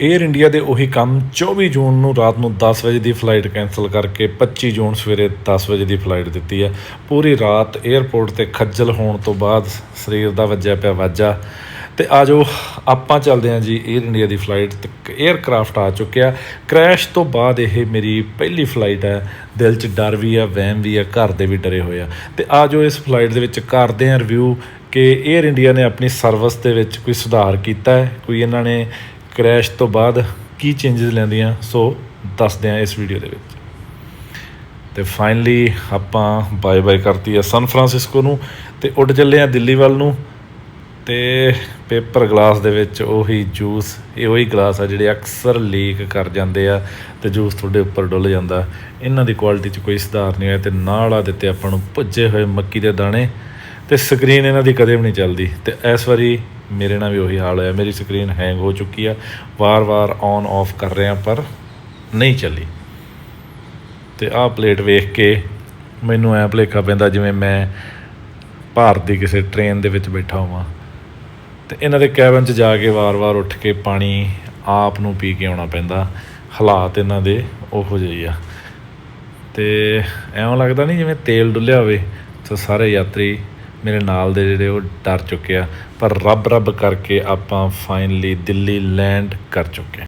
Air India ਦੇ ਉਹੀ ਕੰਮ 24 ਜੂਨ ਨੂੰ ਰਾਤ ਨੂੰ 10 ਵਜੇ ਦੀ ਫਲਾਈਟ ਕੈਨਸਲ ਕਰਕੇ 25 ਜੂਨ ਸਵੇਰੇ 10 ਵਜੇ ਦੀ ਫਲਾਈਟ ਦਿੱਤੀ ਹੈ। ਪੂਰੀ ਰਾਤ 에ਅਰਪੋਰਟ ਤੇ ਖੱਜਲ ਹੋਣ ਤੋਂ ਬਾਅਦ ਸਰੀਰ ਦਾ ਵੱਜਿਆ ਪਿਆ ਵਾਜਾ। ਤੇ ਆਜੋ, ਆਪਾਂ ਚੱਲਦੇ ਹਾਂ ਜੀ 에ਅਰ ਇੰਡੀਆ ਦੀ ਫਲਾਈਟ ਤੇ 에ਅਰਕ੍ਰਾਫਟ ਆ ਚੁੱਕਿਆ ਕ੍ਰੈਸ਼ ਤੋਂ ਬਾਅਦ ਇਹ ਮੇਰੀ ਪਹਿਲੀ ਫਲਾਈਟ ਹੈ। ਦਿਲ 'ਚ ਡਰ ਵੀ ਆ ਵਹਿਮ ਵੀ ਆ ਘਰ ਦੇ ਵੀ ਡਰੇ ਹੋਏ ਆ। ਤੇ ਆਜੋ ਇਸ ਫਲਾਈਟ ਦੇ ਵਿੱਚ ਕਰਦੇ ਹਾਂ ਰਿਵਿਊ ਕਿ 에ਅਰ ਇੰਡੀਆ ਨੇ ਆਪਣੀ ਸਰਵਿਸ ਦੇ ਵਿੱਚ ਕੋਈ ਸੁਧਾਰ ਕੀਤਾ ਹੈ। ਕੋਈ ਇਹਨਾਂ ਨੇ ਕ੍ਰੈਸ਼ ਤੋਂ ਬਾਅਦ ਕੀ ਚੇਂਜਸ ਲੈਂਦੀਆਂ, ਸੋ ਦੱਸਦੇ ਹਾਂ ਇਸ ਵੀਡੀਓ ਦੇ ਵਿੱਚ। ਤੇ ਫਾਈਨਲੀ ਆਪਾਂ ਬਾਏ ਬਾਏ ਕਰਤੀ ਆ ਸਨ ਫਰਾਂਸਿਸਕੋ ਨੂੰ ਤੇ ਉੱਡ ਚੱਲੇ ਆ ਦਿੱਲੀ ਵੱਲ ਨੂੰ ਤੇ ਪੇਪਰ ਗਲਾਸ ਦੇ ਵਿੱਚ ਉਹੀ ਜੂਸ ਇਹ ਉਹੀ ਗਲਾਸ ਆ ਜਿਹੜੇ ਅਕਸਰ ਲੀਕ ਕਰ ਜਾਂਦੇ ਆ ਤੇ ਜੂਸ ਤੁਹਾਡੇ ਉੱਪਰ ਡੁੱਲ ਜਾਂਦਾ। ਇਹਨਾਂ ਦੀ ਕੁਆਲਿਟੀ 'ਚ ਕੋਈ ਸੁਧਾਰ ਨਹੀਂ ਹੋਇਆ ਤੇ ਨਾਲ ਆ ਦਿੱਤੇ ਆਪਾਂ ਨੂੰ ਭੁੱਜੇ ਹੋਏ ਮੱਕੀ ਦੇ ਦਾਣੇ। ਤੇ ਸਕਰੀਨ ਇਹਨਾਂ ਦੀ ਕਦੇ ਵੀ ਨਹੀਂ ਚੱਲਦੀ। ਤੇ ਇਸ ਵਾਰੀ ਮੇਰੇ ਨਾਲ ਵੀ ਉਹੀ ਹਾਲ ਹੋਇਆ। ਮੇਰੀ ਸਕਰੀਨ ਹੈਂਗ ਹੋ ਚੁੱਕੀ ਆ। ਵਾਰ-ਵਾਰ ਔਨ ਆਫ ਕਰ ਰਿਹਾ ਪਰ ਨਹੀਂ ਚੱਲੀ। ਤੇ ਆਹ ਪਲੇਟ ਵੇਖ ਕੇ ਮੈਨੂੰ ਐ ਭੁਲੇਖਾ ਪੈਂਦਾ ਜਿਵੇਂ ਮੈਂ ਭਾਰਤ ਦੀ ਕਿਸੇ ਟ੍ਰੇਨ ਦੇ ਵਿੱਚ ਬੈਠਾ ਹੋਵਾਂ। ਤੇ ਇਹਨਾਂ ਦੇ ਕੈਬਨ 'ਚ ਜਾ ਕੇ ਵਾਰ-ਵਾਰ ਉੱਠ ਕੇ ਪਾਣੀ ਆਪ ਨੂੰ ਪੀ ਕੇ ਆਉਣਾ ਪੈਂਦਾ। ਹਾਲਾਤ ਇਹਨਾਂ ਦੇ ਉਹੋ ਜਿਹੇ ਆ। ਤੇ ਐਵੇਂ ਲੱਗਦਾ ਨਹੀਂ ਜਿਵੇਂ ਤੇਲ ਡੁੱਲਿਆ ਹੋਵੇ ਤਾਂ ਸਾਰੇ ਯਾਤਰੀ ਮੇਰੇ ਨਾਲ ਦੇ ਜਿਹੜੇ ਉਹ ਡਰ ਚੁੱਕੇ ਆ, ਪਰ ਰੱਬ ਰੱਬ ਕਰਕੇ ਆਪਾਂ ਫਾਈਨਲੀ ਦਿੱਲੀ ਲੈਂਡ ਕਰ ਚੁੱਕੇ